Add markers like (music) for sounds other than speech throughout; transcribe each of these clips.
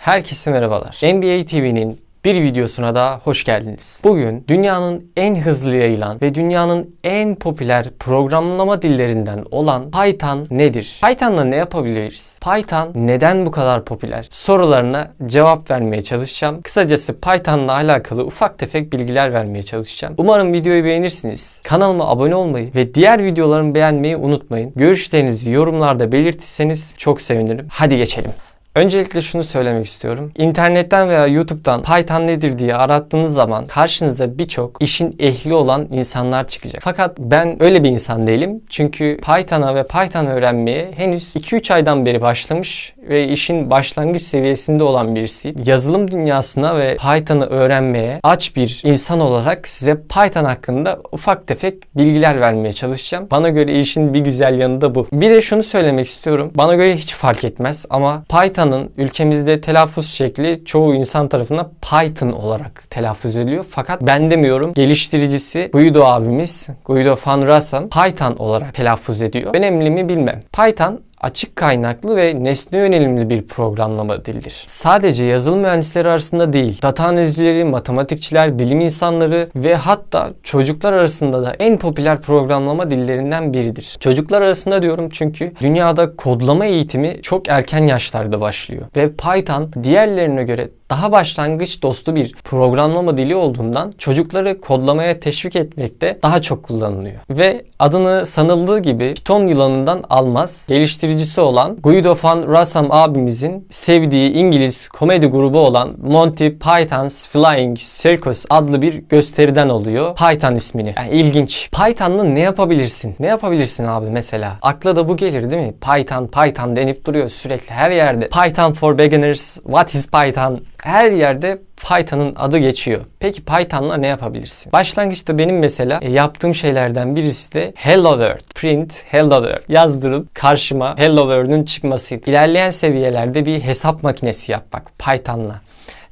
Herkese merhabalar. NBA TV'nin bir videosuna da hoş geldiniz. Bugün dünyanın en hızlı yayılan ve dünyanın en popüler programlama dillerinden olan Python nedir? Python'la ne yapabiliriz? Python neden bu kadar popüler? Sorularına cevap vermeye çalışacağım. Kısacası Python'la alakalı ufak tefek bilgiler vermeye çalışacağım. Umarım videoyu beğenirsiniz. Kanalıma abone olmayı ve diğer videolarımı beğenmeyi unutmayın. Görüşlerinizi yorumlarda belirtirseniz çok sevinirim. Hadi geçelim. Öncelikle şunu söylemek istiyorum. İnternetten veya YouTube'dan Python nedir diye arattığınız zaman karşınıza birçok işin ehli olan insanlar çıkacak. Fakat ben öyle bir insan değilim. Çünkü Python'a ve Python öğrenmeye henüz 2-3 aydan beri başlamış ve işin başlangıç seviyesinde olan birisiyim. Yazılım dünyasına ve Python'ı öğrenmeye aç bir insan olarak size Python hakkında ufak tefek bilgiler vermeye çalışacağım. Bana göre işin bir güzel yanı da bu. Bir de şunu söylemek istiyorum. Bana göre hiç fark etmez ama Python'ın ülkemizde telaffuz şekli çoğu insan tarafından Python olarak telaffuz ediliyor. Fakat ben demiyorum. Geliştiricisi Guido abimiz, Guido van Rassam Python olarak telaffuz ediyor. Önemli mi bilmem. Python açık kaynaklı ve nesne yönelimli bir programlama dilidir. Sadece yazılım mühendisleri arasında değil, data analizcileri, matematikçiler, bilim insanları ve hatta çocuklar arasında da en popüler programlama dillerinden biridir. Çocuklar arasında diyorum çünkü dünyada kodlama eğitimi çok erken yaşlarda başlıyor ve Python diğerlerine göre daha başlangıç dostu bir programlama dili olduğundan çocukları kodlamaya teşvik etmekte daha çok kullanılıyor. Ve adını sanıldığı gibi Python yılanından almaz, geliştiricisi olan Guido van Rossum abimizin sevdiği İngiliz komedi grubu olan Monty Python's Flying Circus adlı bir gösteriden oluyor Python ismini. Yani ilginç. Python'la ne yapabilirsin? Ne yapabilirsin abi mesela? Akla da bu gelir değil mi? Python, Python denip duruyor sürekli her yerde. Python for beginners, what is Python? Her yerde Python'ın adı geçiyor. Peki Python'la ne yapabilirsin? Başlangıçta benim mesela e, yaptığım şeylerden birisi de Hello World, print Hello World yazdırıp karşıma Hello World'ün çıkmasıydı. İlerleyen seviyelerde bir hesap makinesi yapmak Python'la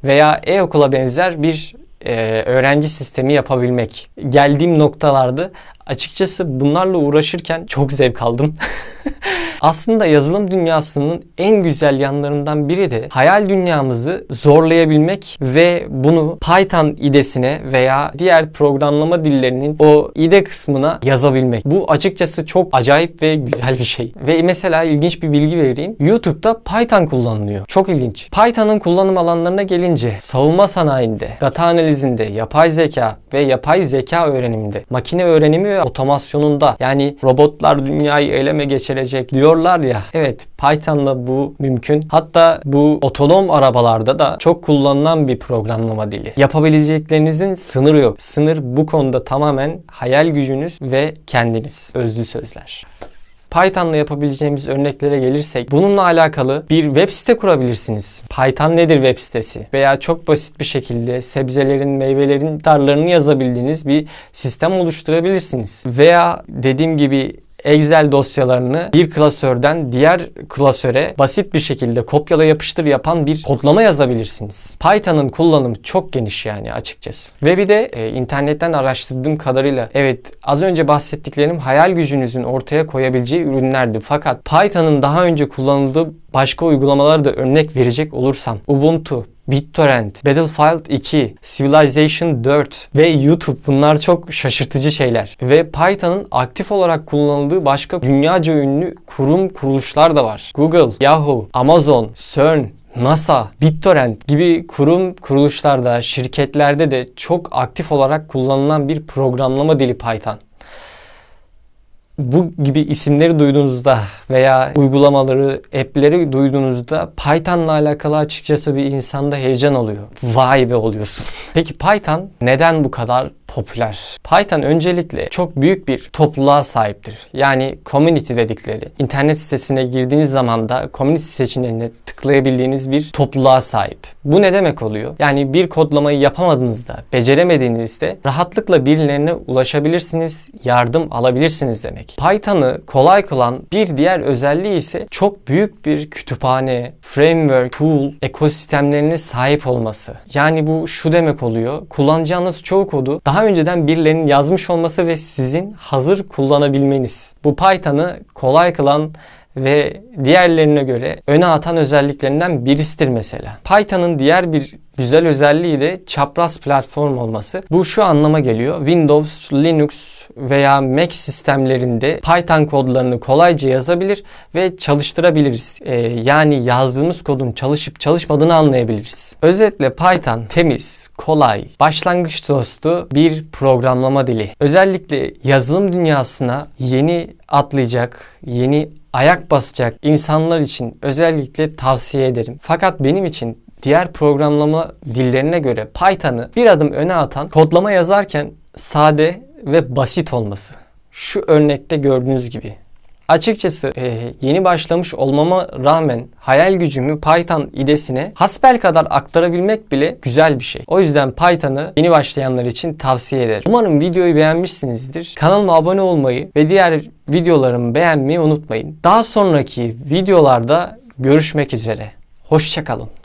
veya e-okula benzer bir e, öğrenci sistemi yapabilmek. Geldiğim noktalarda açıkçası bunlarla uğraşırken çok zevk aldım. (laughs) Aslında yazılım dünyasının en güzel yanlarından biri de hayal dünyamızı zorlayabilmek ve bunu Python idesine veya diğer programlama dillerinin o ide kısmına yazabilmek. Bu açıkçası çok acayip ve güzel bir şey. Ve mesela ilginç bir bilgi vereyim. YouTube'da Python kullanılıyor. Çok ilginç. Python'ın kullanım alanlarına gelince savunma sanayinde, data analizinde, yapay zeka ve yapay zeka öğreniminde, makine öğrenimi ve otomasyonunda yani robotlar dünyayı eleme geçirecek diyorlar ya. Evet Python'la bu mümkün. Hatta bu otonom arabalarda da çok kullanılan bir programlama dili. Yapabileceklerinizin sınırı yok. Sınır bu konuda tamamen hayal gücünüz ve kendiniz. Özlü sözler. Python'la yapabileceğimiz örneklere gelirsek bununla alakalı bir web site kurabilirsiniz. Python nedir web sitesi? Veya çok basit bir şekilde sebzelerin, meyvelerin tarlarını yazabildiğiniz bir sistem oluşturabilirsiniz. Veya dediğim gibi Excel dosyalarını bir klasörden diğer klasöre basit bir şekilde kopyala yapıştır yapan bir kodlama yazabilirsiniz. Python'ın kullanımı çok geniş yani açıkçası. Ve bir de e, internetten araştırdığım kadarıyla evet az önce bahsettiklerim hayal gücünüzün ortaya koyabileceği ürünlerdi. Fakat Python'ın daha önce kullanıldığı başka uygulamaları da örnek verecek olursam Ubuntu, BitTorrent, Battlefield 2, Civilization 4 ve YouTube bunlar çok şaşırtıcı şeyler. Ve Python'ın aktif olarak kullanıldığı başka dünyaca ünlü kurum kuruluşlar da var. Google, Yahoo, Amazon, CERN, NASA, BitTorrent gibi kurum kuruluşlarda, şirketlerde de çok aktif olarak kullanılan bir programlama dili Python bu gibi isimleri duyduğunuzda veya uygulamaları, app'leri duyduğunuzda Python'la alakalı açıkçası bir insanda heyecan oluyor. Vay be oluyorsun. Peki Python neden bu kadar popüler? Python öncelikle çok büyük bir topluluğa sahiptir. Yani community dedikleri. İnternet sitesine girdiğiniz zaman da community seçeneğine tıklayabildiğiniz bir topluluğa sahip. Bu ne demek oluyor? Yani bir kodlamayı yapamadığınızda, beceremediğinizde rahatlıkla birilerine ulaşabilirsiniz, yardım alabilirsiniz demek. Python'ı kolay kılan bir diğer özelliği ise çok büyük bir kütüphane, framework, tool ekosistemlerine sahip olması. Yani bu şu demek oluyor. Kullanacağınız çoğu kodu daha önceden birilerinin yazmış olması ve sizin hazır kullanabilmeniz. Bu Python'ı kolay kılan ve diğerlerine göre öne atan özelliklerinden birisidir mesela. Python'ın diğer bir güzel özelliği de çapraz platform olması. Bu şu anlama geliyor. Windows, Linux veya Mac sistemlerinde Python kodlarını kolayca yazabilir ve çalıştırabiliriz. Ee, yani yazdığımız kodun çalışıp çalışmadığını anlayabiliriz. Özetle Python temiz, kolay, başlangıç dostu bir programlama dili. Özellikle yazılım dünyasına yeni atlayacak, yeni ayak basacak insanlar için özellikle tavsiye ederim. Fakat benim için diğer programlama dillerine göre Python'ı bir adım öne atan kodlama yazarken sade ve basit olması. Şu örnekte gördüğünüz gibi. Açıkçası e, yeni başlamış olmama rağmen hayal gücümü Python idesine hasbel kadar aktarabilmek bile güzel bir şey. O yüzden Python'ı yeni başlayanlar için tavsiye ederim. Umarım videoyu beğenmişsinizdir. Kanalıma abone olmayı ve diğer videolarımı beğenmeyi unutmayın. Daha sonraki videolarda görüşmek üzere. Hoşçakalın.